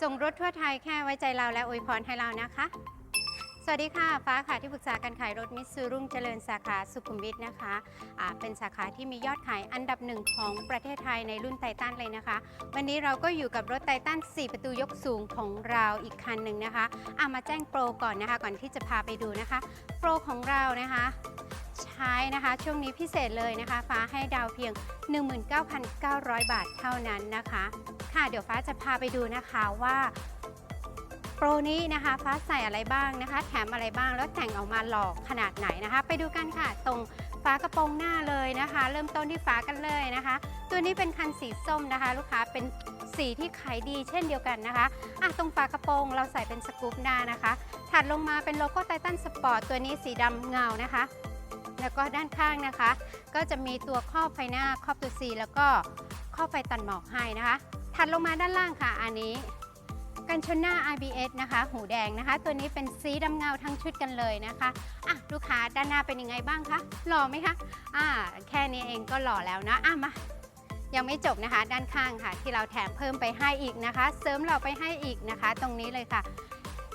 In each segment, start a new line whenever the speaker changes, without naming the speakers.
ส่งรถทั่วไทยแค่ไว้ใจเราและอวยพรให้เรานะคะ สวัสดีค่ะ ฟ้าค่ะที่ปรึกษาการขายรถมิตซูรุ่งเจริญสาขาสุขุมวิทนะคะอ่าเป็นสาขาที่มียอดขายอันดับหนึ่งของประเทศไทยในรุ่นไททันเลยนะคะ วันนี้เราก็อยู่กับรถไททัน4 ประตูยกสูงของเราอีกคันหนึ่งนะคะอามาแจ้งโปรก่อนนะคะ ก่อนที่จะพาไปดูนะคะ โปรของเรานะคะ ใช้นะคะ ช่วงนี้พิเศษเลยนะคะ ฟ้าให้ดาวเพียง 19,900 บาทเท่านั้นนะคะ ค่ะเดี๋ยวฟ้าจะพาไปดูนะคะว่าโปรนี้นะคะฟ้าใส่อะไรบ้างนะคะ แถมอะไรบ้างแล้วแต่งออกมาหลอกขนาดไหนนะคะ ไปดูกันค่ะตรงฝากระโปรงหน้าเลยนะคะ เริ่มต้นที่ฝากันเลยนะคะ ตัวนี้เป็นคันสีส้มนะคะ ลูกค้าเป็นสีที่ขายดีเช่นเดียวกันนะคะอะตรงฝากระโปรงเราใส่เป็นสกู๊ปหน้านะคะ ถัดลงมาเป็นโลโก้ไททันสปอร์ตตัวนี้สีดำเงานะคะ แล้วก็ด้านข้างนะคะ ก็จะมีตัวครอบไฟหน้าครอบตัว C แล้วก็ครอบไฟตัดหมอกให้นะคะ ถัดลงมาด้านล่างค่ะอันนี้กันชนหน้า IBS นะคะ หูแดงนะคะ ตัวนี้เป็นสีดำเงาทั้งชุดกันเลยนะคะอะลูกค้าด้านหน้าเป็นยังไงบ้างคะหล่อไหมคะอ่าแค่นี้เองก็หล่อแล้วนะอะมายังไม่จบนะคะ ด้านข้างค่ะ ที่เราแถมเพิ่มไปให้อีกนะคะ เสริมเราไปให้อีกนะคะ ตรงนี้เลยค่ะ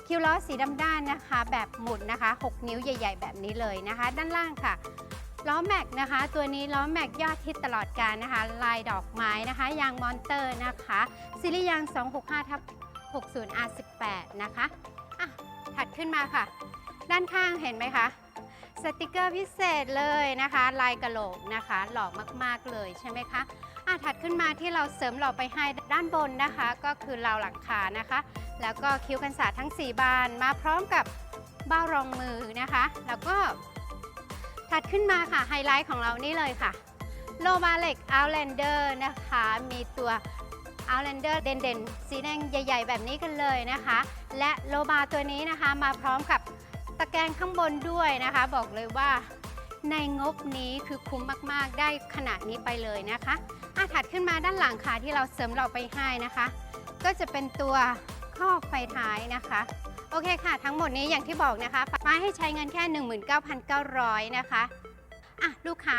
คิวล้อสีดำด้านนะคะ แบบหมุนนะคะ 6 นิ้วใหญ่ ๆ แบบนี้เลยนะคะ ด้านล่างค่ะล้อแม็กนะคะ ตัวนี้ล้อแม็กยอดฮิตตลอดการนะคะ ลายดอกไม้นะคะ ยางมอนเตอร์นะคะซีรีส์ยาง 265ทับ60 R18 นะคะอะถัดขึ้นมาค่ะ ด้านข้างเห็นไหมคะสติกเกอร์พิเศษเลยนะคะ ลายกระโหลกนะคะ หล่อมากๆเลยใช่ไหมคะอะถัดขึ้นมาที่เราเสริมหล่อไปให้ด้านบนนะคะ ก็คือราวหลังคานะคะ แล้วก็คิ้วกันศาสตร์ทั้ง 4 บานมาพร้อมกับเบ้ารองมือนะคะ แล้วก็ถัดขึ้นมาค่ะไฮไลท์ของเรานี่เลยค่ะโลมาเล็ก Outlander นะคะ มีตัว Outlander เด่นๆ สีแดงใหญ่ ๆ แบบนี้กันเลยนะคะ และโลมาตัวนี้นะคะมาพร้อมกับตะแกรงข้างบนด้วยนะคะ บอกเลยว่าในงบนี้คือคุ้มมากๆ ได้ขนาดนี้ไปเลยนะคะอะถัดขึ้นมาด้านหลังค่ะที่เราเสริมเราไปให้นะคะ ก็จะเป็นตัว คอบไฟท้ายนะคะ โอเคค่ะ ทั้งหมดนี้อย่างที่บอกนะคะป้าให้ใช้เงินแค่ 19,900 นะคะอะลูกค้า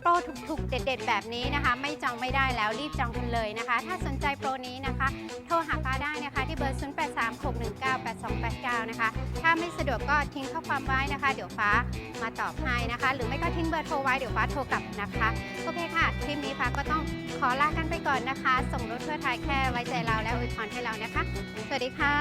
โปรถูกๆ เด็ด ๆ แบบนี้นะคะ ไม่จองไม่ได้แล้วรีบจองกันเลยนะคะ ถ้าสนใจโปรนี้นะคะ โทรหาฟ้าได้นะคะ ที่เบอร์0836198289 นะคะ ถ้าไม่สะดวกก็ทิ้งข้อความไว้นะคะ เดี๋ยวฟ้ามาตอบให้นะคะ หรือไม่ก็ทิ้งเบอร์โทรไว้เดี๋ยวฟ้าโทรกลับนะคะโอเคค่ะคลิปนี้ฟ้าก็ต้องขอลากันไปก่อนนะคะ ส่งรถทั่วไทยแค่ไว้ใจเราและอวยพรให้เรานะคะ สวัสดีค่ะ